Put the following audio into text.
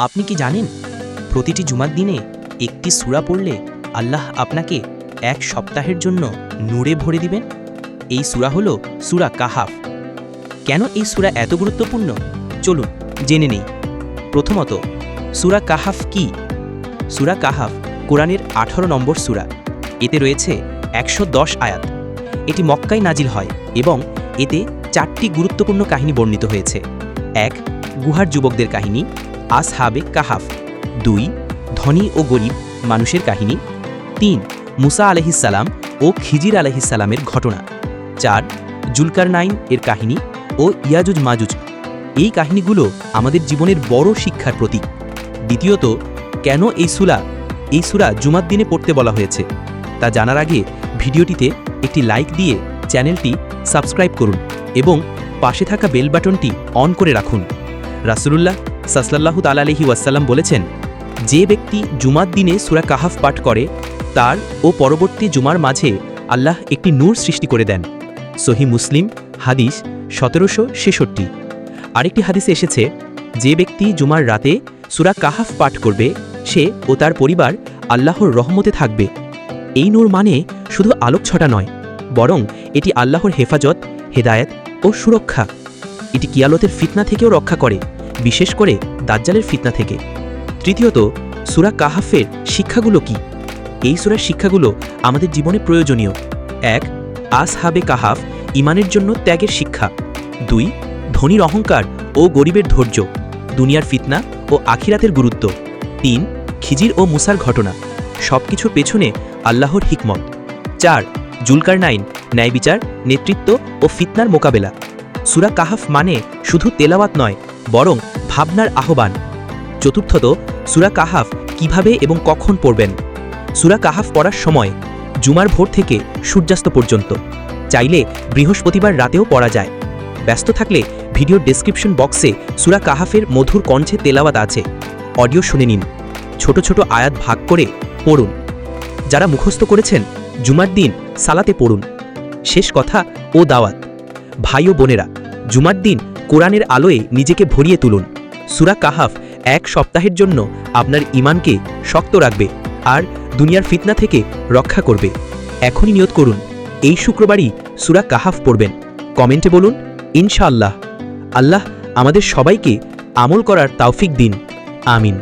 আপনি কি জানেন? প্রতিটি জুমার দিনে একটি সূরা পড়লে আল্লাহ আপনাকে এক সপ্তাহের জন্য নূরে ভরে দিবেন? এই সূরা হলো সুরা কাহাফ। কেন এই সুরা এত গুরুত্বপূর্ণ? চলুন জেনে নেই। প্রথমত, সুরা কাহাফ কি? সুরা কাহাফ কোরআনের আঠারো নম্বর সূরা। এতে রয়েছে একশো দশ আয়াত। এটি মক্কায় নাজিল হয় এবং এতে চারটি গুরুত্বপূর্ণ কাহিনী বর্ণিত হয়েছে। এক, গুহার যুবকদের কাহিনী। আসহাবে কাহাফ। দুই, ধনী ও গরিব মানুষের কাহিনী। তিন, মুসা আলহিসাল্লাম ও খিজির আলহিসাল্লামের ঘটনা। চার জুলকার নাইন এর কাহিনী ও ইয়াজুজ মাজুজ। এই কাহিনীগুলো আমাদের জীবনের বড় শিক্ষার প্রতীক। দ্বিতীয়ত, কেন এই সুলা এই সুরা জুমার দিনে পড়তে বলা হয়েছে? তা জানার আগে ভিডিওটিতে একটি লাইক দিয়ে চ্যানেলটি সাবস্ক্রাইব করুন এবং পাশে থাকা বেল বাটনটি অন করে রাখুন। রাসুলুল্লাহ সাসলাল্লাহু তালালহি ওয়াসাল্লাম বলেছেন, যে ব্যক্তি জুমার দিনে সুরা কাহাফ পাঠ করে, তার ও পরবর্তী জুমার মাঝে আল্লাহ একটি নূর সৃষ্টি করে দেন। সহি মুসলিম, হাদিস সতেরোশো ছেষট্টি। আরেকটি হাদিসে এসেছে, যে ব্যক্তি জুমার রাতে সুরা কাহাফ পাঠ করবে, সে ও তার পরিবার আল্লাহর রহমতে থাকবে। এই নূর মানে শুধু আলোক ছটা নয়, বরং এটি আল্লাহর হেফাজত, হেদায়েত ও সুরক্ষা। এটি কিয়ালতের ফিতনা থেকেও রক্ষা করে। বিশেষ করে দাজ্জালের ফিতনা থেকে। তৃতীয়ত, সুরা কাহাফের শিক্ষাগুলো কি? এই সুরার শিক্ষাগুলো আমাদের জীবনে প্রয়োজনীয়। এক, আসহাবে কাহাফ, ইমানের জন্য ত্যাগের শিক্ষা। দুই, ধনীর অহংকার ও গরিবের ধৈর্য, দুনিয়ার ফিতনা ও আখিরাতের গুরুত্ব। তিন, খিজির ও মুসার ঘটনা সব কিছুর পেছনে আল্লাহর হিকমত। চার জুলকার নাইন ন্যায় বিচার নেতৃত্ব ও ফিতনার মোকাবেলা। সুরা কাহাফ মানে শুধু তেলাওয়াত নয় বরং ভাবনার আহ্বান। চতুর্থত, সুরা কাহাফ কীভাবে এবং কখন পড়বেন? সুরা কাহাফ পড়ার সময় জুমার ভোর থেকে সূর্যাস্ত পর্যন্ত। চাইলে বৃহস্পতিবার রাতেও পড়া যায়। ব্যস্ত থাকলে ভিডিওর ডেসক্রিপশন বক্সে সুরা কাহাফের মধুর কণ্ঠে তেলাওয়াত আছে। অডিও শুনে নিন। ছোট ছোট আয়াত ভাগ করে পড়ুন। যারা মুখস্থ করেছেন, জুমার দিন সালাতে পড়ুন। শেষ কথা, ও দাওয়াত। ভাই ও বোনেরা, জুমার দিন কোরআনের আলোয় নিজেকে ভরিয়ে তুলুন। সুরা কাহাফ এক সপ্তাহের জন্য আপনার ইমানকে শক্ত রাখবে আর দুনিয়ার ফিতনা থেকে রক্ষা করবে। এখনই নিয়ত করুন, এই শুক্রবারই সুরা কাহাফ পড়বেন। কমেন্টে বলুন, ইনশাআল্লাহ। আল্লাহ আমাদের সবাইকে আমল করার তাওফিক দিন। আমিন।